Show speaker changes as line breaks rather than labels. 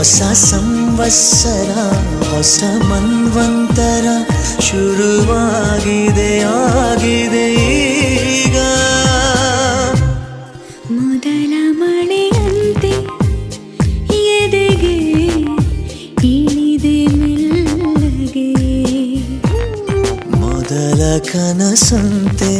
ಹೊಸ ಸಂವತ್ಸರ ಹೊಸ ಮನ್ವಂತರ ಶುರುವಾಗಿದೆ ಆಗಿದೆ ಈಗ.
ಮೊದಲ ಮಳೆಯಂತೆ ಎದೆಗೆ ಇಳಿದೆ ಮೆಲ್ಲಗೆ?
ಮೊದಲ ಕನಸಂತೆ